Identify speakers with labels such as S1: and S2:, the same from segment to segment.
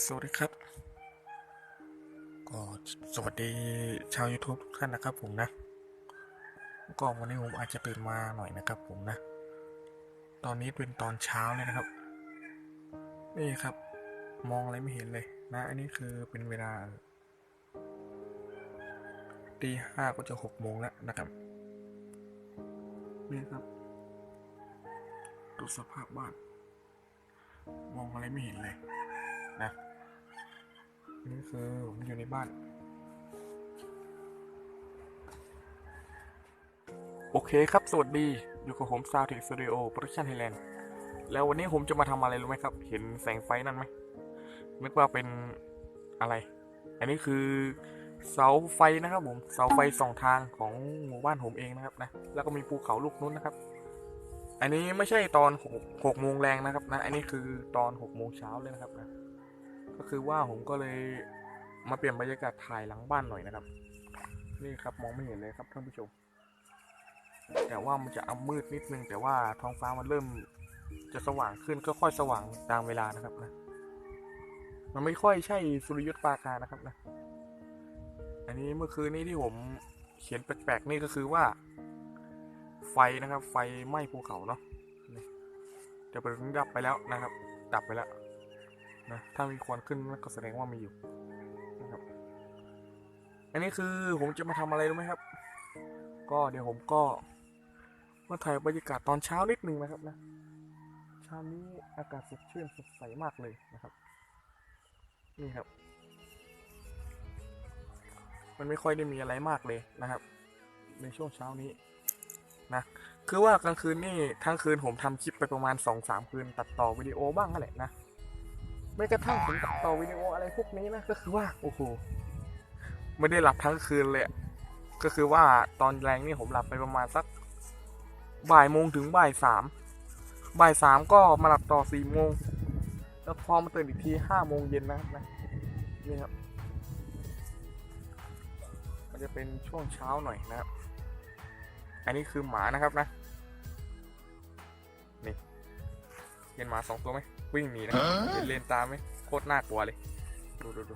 S1: สวัสดีครับ ก็สวัสดีชาว YouTube ทุกท่านนะครับผมนะ ก็วันนี้ผมอาจจะตื่นมาหน่อยนะครับผมนะ ตอนนี้เป็นตอนเช้าเลยนะครับ นี่ครับ มองอะไรไม่เห็นเลยนะ อันนี้คือเป็นเวลาตีห้าก็จะหกโมงแล้วนะครับ นี่ครับดูสภาพบ้าน มองอะไรไม่เห็นเลย นะนี่คือผมอยู่ในบ้าน โอเคครับ สวัสดี อยู่กับผมซาวเทคสตูดิโอโปรดักชั่นไทยแลนด์แล้ววันนี้ผมจะมาทำอะไรรู้ไหมครับ เห็นแสงไฟนั่นไหมนึกว่าเป็นอะไร อันนี้คือเสาไฟนะครับผมเสาไฟสองทางของหมู่บ้านผมเองนะครับนะแล้วก็มีภูเขาลูกนู้นนะครับ อันนี้ไม่ใช่ตอนหกหกโมงแรงนะครับนะอันนี้คือตอนหกโมงเช้าเลยนะครับนะ ก็คือว่าผมก็เลยมาเปลี่ยนบรรยากาศถ่ายหลังบ้านหน่อยนะครับ นี่ครับมองไม่เห็นเลยครับท่านผู้ชม แต่ว่ามันจะอำมืดนิดนึง แต่ว่าท้องฟ้ามันเริ่มจะสว่างขึ้นก็ค่อยสว่างตามเวลานะครับนะมันไม่ค่อยใช่สุริยุทธปราการนะครับนะ อันนี้เมื่อคืนนี้ที่ผมเขียนแปลกๆนี่ก็คือว่า ไฟนะครับ ไฟไหม้ภูเขาเนาะนี่แต่เป็นดับไปแล้วนะครับ ดับไปแล้ว นะถ้ามีควันขึ้นก็แสดงว่ามีอยู่นะครับอันนี้คือผมจะมาทำอะไรรู้ไหมครับ ก็เดี๋ยวผมก็มาถ่ายบรรยากาศตอนเช้านิดนึงนะครับนะเช้านี้อากาศสดชื่นสดใสมากเลยนะครับ นี่ครับ มันไม่ค่อยได้มีอะไรมากเลยนะครับ ในช่วงเช้านี้นะคือว่ากลางคืนนี่ทั้งคืนผมทำคลิปไปประมาณ2อสามคืน ตัดต่อวิดีโอบ้างนั่นแหละนะ ไม่กระทั่งถึงตัดต่อวิดีโออะไรพวกนี้นะก็คือว่าโอ้โหไม่ได้หลับทั้งคืนเลยก็คือว่าตอนแรงนี่ผมหลับไปประมาณสักบ่ายโมงถึงบ่ายสามบ่ายสามก็มาหลับต่อสี่โมงแล้วพอมาตื่นอีกทีห้าโมงเย็นนะครับนะนี่ครับ มันจะเป็นช่วงเช้าหน่อยนะครับ อันนี้คือหมานะครับนะ เห็นหมาสองตัวไหมวิ่งหนีนะครับเห็นเลนตามไหมโคตรน่ากลัวเลยดูดูดู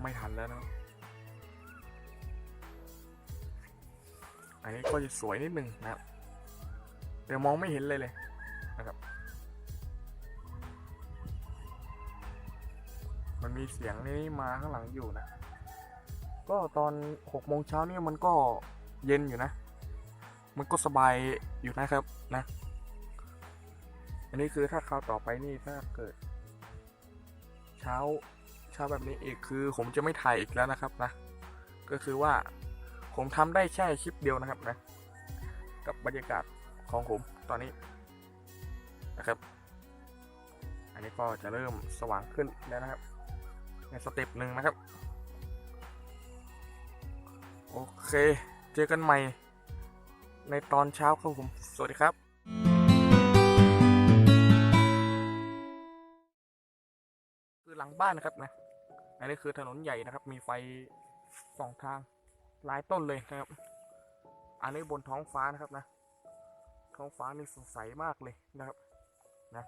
S1: ไม่ทันแล้วนะอันนี้ก็จะสวยนิดนึงนะครับแต่มองไม่เห็นเลยเลยนะครับมันมีเสียงนี้มาข้างหลังอยู่นะ ก็ตอนหกโมงเช้าเนี่ยมันก็เย็นอยู่นะ มันก็สบายอยู่นะครับนะ อันนี้คือถ้าคราวต่อไปนี่ถ้าเกิด เช้าเช้าแบบนี้อีกคือ ผมจะไม่ถ่ายอีกแล้วนะครับนะ ก็คือว่าผมทำได้แค่คลิปเดียวนะครับนะ กับบรรยากาศของผมตอนนี้นะครับ อันนี้ก็จะเริ่มสว่างขึ้นแล้วนะครับ ในสเต็ปหนึ่งนะครับ โอเค เจอกันใหม่ ในตอนเช้าครับผม สวัสดีครับ หลังบ้านนะครับนะอันนี้คือถนนใหญ่นะครับ มีไฟสองทางหลายต้นเลยนะครับ อันนี้บนท้องฟ้านะครับนะ ท้องฟ้านี่สดใสมากเลยนะครับ นะ